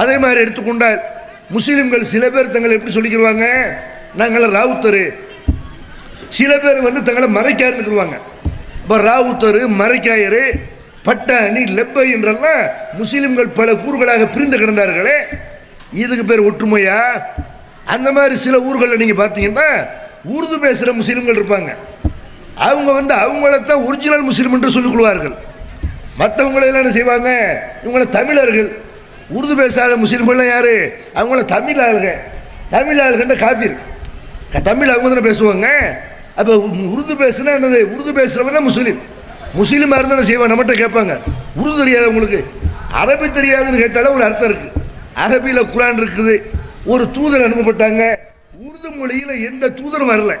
அதே மாதிரி எடுத்துக்கொண்டால் முஸ்லீம்கள் சில பேர் தங்களை எப்படி சொல்லிக்கிடுவாங்க நாங்கள் ராவுத்தரு. சில பேர் வந்து தங்களை மறைக்காருன்னு சொல்லுவாங்க. இப்போ ராவுத்தரு மறைக்காயரு பட்டாணி லெப்பை என்றெல்லாம் முஸ்லீம்கள் பல ஊர்களாக பிரிந்து கிடந்தார்களே. இதுக்கு பேர் ஒற்றுமையா? அந்த மாதிரி சில ஊர்களில் நீங்கள் பார்த்தீங்கன்னா உருது பேசுகிற முஸ்லீம்கள் இருப்பாங்க. அவங்க வந்து அவங்களத்தான் ஒரிஜினல் முஸ்லீம் என்று சொல்லிக் கொள்வார்கள். மற்றவங்களெல்லாம் என்ன செய்வாங்க? இவங்களை தமிழர்கள். உருது பேசாத முஸ்லீம்கள்லாம் யார்? அவங்கள தமிழ் ஆளுங்க. தமிழ் ஆளுகின்ற காஃபிர் தமிழ் அவங்க தானே பேசுவாங்க. அப்போ உருது பேசுனா என்னது? உருது பேசுகிறவங்க முஸ்லீம். முஸ்லீமாக இருந்தால் என்ன செய்வாங்க. நம்மகிட்ட கேட்பாங்க. உருது தெரியாது உங்களுக்கு. அரபி தெரியாதுன்னு கேட்டாலும் ஒரு அர்த்தம் இருக்குது அரபியில் குரான் இருக்குது. ஒரு தூதர் அனுப்பப்பட்டாங்க. உருது மொழியில் எந்த தூதரும் வரல.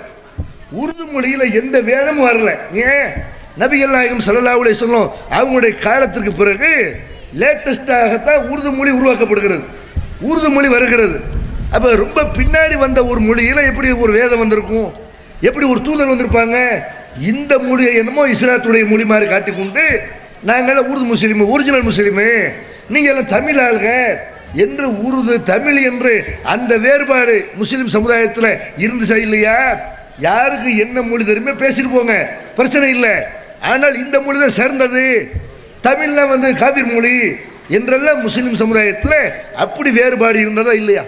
உருது மொழியில் எந்த வேதமும் வரல. ஏன்? நபிகள் நாயகம் ஸல்லல்லாஹு அலைஹி அவங்களுடைய காலத்திற்கு பிறகு லேட்டஸ்டாகத்தான் உருது மொழி உருவாக்கப்படுகிறது. உருது மொழி வருகிறது. அப்போ ரொம்ப பின்னாடி வந்த ஒரு மொழியில் எப்படி ஒரு வேதம் வந்திருக்கும்? எப்படி ஒரு தூதர் வந்திருப்பாங்க? இந்த மொழியை என்னமோ இஸ்லாத்துடைய மொழி மாதிரி காட்டிக்கொண்டு நாங்கள் உருது முஸ்லீம் ஒரிஜினல் முஸ்லீமு. நீங்கள் எல்லாம் தமிழ் ஆளுங்க. என்று உருது தமிழ் என்று அந்த வேறுபாடு முஸ்லீம் சமுதாயத்தில் இருந்துச்சா இல்லையா? யாருக்கு என்ன மொழி தெரியுமே பேசிட்டு போங்க. பிரச்சனை இல்லை. ஆனால் இந்த மொழி தான் சேர்ந்தது தமிழில் வந்து காவிர் மொழி என்றெல்லாம் முஸ்லீம் சமுதாயத்தில் அப்படி வேறுபாடு இருந்ததா இல்லையா?